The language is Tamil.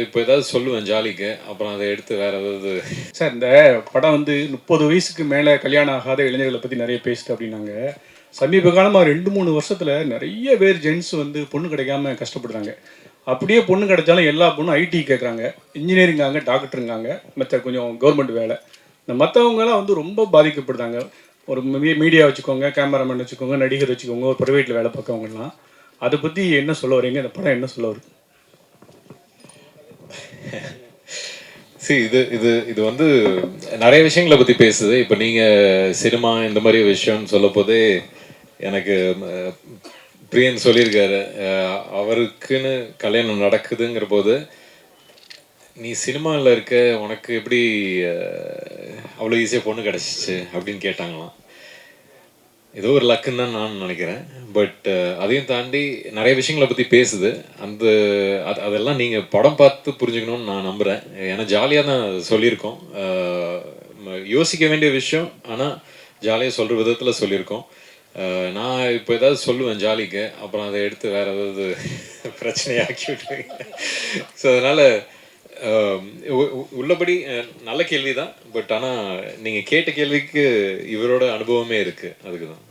இப்போ ஏதாவது சொல்லுவேன் ஜாலிக்கு. அப்புறம் அதை எடுத்து வேற ஏதாவது. சார் இந்த படம் வந்து முப்பது வயசுக்கு மேலே கல்யாணம் ஆகாத இளைஞர்களை பற்றி நிறைய பேசுது அப்படின்னாங்க. சமீப காலமாக ரெண்டு மூணு வருஷத்தில் நிறைய பேர் ஜென்ஸ் வந்து பொண்ணு கிடைக்காம கஷ்டப்படுறாங்க. அப்படியே பொண்ணு கிடைச்சாலும் எல்லா பொண்ணும் ஐடி கேட்குறாங்க இன்ஜினியரிங்காங்க டாக்டருங்காங்க மற்ற கொஞ்சம் கவர்மெண்ட் வேலை. இந்த மற்றவங்கலாம் வந்து ரொம்ப பாதிக்கப்படுறாங்க. ஒரு மீ- மீடியா வச்சுக்கோங்க கேமராமேன் வச்சுக்கோங்க நடிகர் வச்சுக்கோங்க ஒரு ப்ரைவேட்டில் வேலை பார்க்கவங்கலாம் அதை பற்றி என்ன சொல்ல வரீங்க இந்த படம் என்ன சொல்ல வருது? சரி இது இது இது வந்து நிறைய விஷயங்களை பற்றி பேசுது. இப்போ நீங்கள் சினிமா இந்த மாதிரி விஷயம்னு சொல்ல போதே எனக்கு பிரியன் சொல்லியிருக்காரு. அவருக்குன்னு கல்யாணம் நடக்குதுங்கிற போது நீ சினிமாவில் இருக்க உனக்கு எப்படி அவ்வளோ ஈஸியாக பொண்ணு கிடச்சிச்சு அப்படின்னு கேட்டாங்களாம். ஏதோ ஒரு லக்குன்னு தான் நான் நினைக்கிறேன். பட் uh, அதையும் தாண்டி நிறைய விஷயங்களை பற்றி பேசுது. அந்த அது அதெல்லாம் நீங்கள் படம் பார்த்து புரிஞ்சுக்கணும்னு நான் நம்புகிறேன் ஏன்னா ஜாலியாக தான் சொல்லியிருக்கோம். யோசிக்க வேண்டிய விஷயம். ஆனால் ஜாலியாக சொல்கிற விதத்தில் சொல்லியிருக்கோம். நான் இப்போ ஏதாவது சொல்லுவேன் ஜாலிக்கு. அப்புறம் அதை எடுத்து வேறு ஏதாவது பிரச்சனையாக்கி விட்டுருவீங்க ஸோ அதனால் Um, உள்ளபடி நல்ல கேள்வி தான் பட் ஆனால் நீங்கள் கேட்ட கேள்விக்கு இவரோட அனுபவமே இருக்குது அதுக்கு தான்